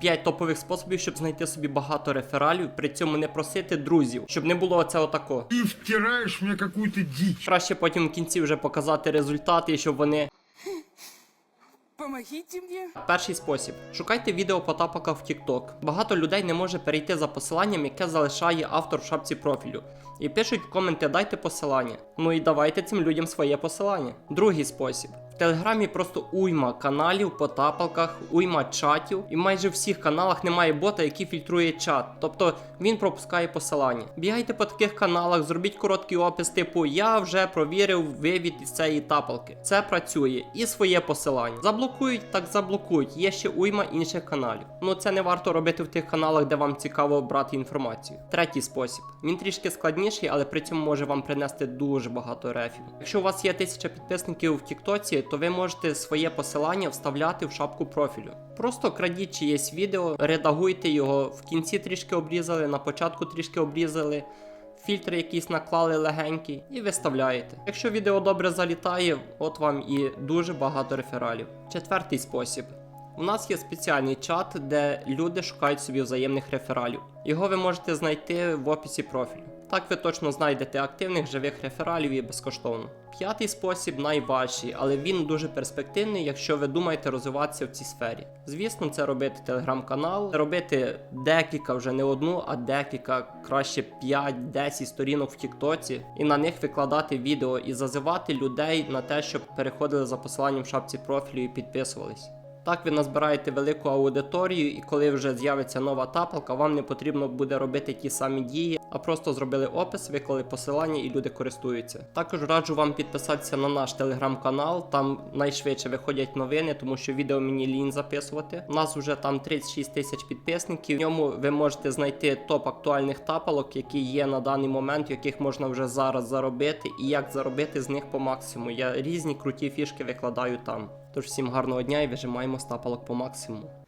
5 топових способів, щоб знайти собі багато рефералів, при цьому не просити друзів, щоб не було оце отако. Ты втираешь мне какую-то дичь. Краще потім в кінці вже показати результати, щоб вони Помогите мне. Перший спосіб: шукайте відео по тапаках в TikTok. Багато людей не може перейти за посиланням, яке залишає автор в шапці профілю. І пишуть в коменти дайте посилання. Ну і давайте цим людям своє посилання. Другий спосіб. Телеграмі просто уйма каналів по тапалках, уйма чатів, і майже в всіх каналах немає бота, який фільтрує чат. Тобто він пропускає посилання. Бігайте по таких каналах, зробіть короткий опис, типу Я вже провірив вивід із цієї тапалки. Це працює. І своє посилання. Заблокують, так заблокують. Є ще уйма інших каналів. Ну це не варто робити в тих каналах, де вам цікаво брати інформацію. Третій спосіб. Він трішки складніший, але при цьому може вам принести дуже багато рефів. Якщо у вас є тисяча підписників в Тіктоці, то ви можете своє посилання вставляти в шапку профілю. Просто крадіть чиєсь відео, редагуйте його, в кінці трішки обрізали, на початку трішки обрізали. Фільтри якісь наклали легенькі і виставляєте. Якщо відео добре залітає, от вам і дуже багато рефералів. Четвертий спосіб. У нас є спеціальний чат, де люди шукають собі взаємних рефералів. Його ви можете знайти в описі профілю. Так ви точно знайдете активних живих рефералів і безкоштовно. П'ятий спосіб найважчий, але він дуже перспективний, якщо ви думаєте розвиватися в цій сфері. Звісно, це робити телеграм-канал, робити декілька, вже не одну, а декілька, краще 5-10 сторінок в Тіктоці, і на них викладати відео і зазивати людей на те, щоб переходили за посиланням в шапці профілю і підписувались. Так ви назбираєте велику аудиторію, і коли вже з'явиться нова тапалка, вам не потрібно буде робити ті самі дії, а просто зробили опис, виклали посилання і люди користуються. Також раджу вам підписатися на наш телеграм-канал, там найшвидше виходять новини, тому що відео мені лінь записувати. У нас вже там 36 тисяч підписників. В ньому ви можете знайти топ актуальних тапалок, які є на даний момент, яких можна вже зараз заробити, і як заробити з них по максимуму. Я різні круті фішки викладаю там. Тож всім гарного дня і вижимаємо стапалок по максимуму.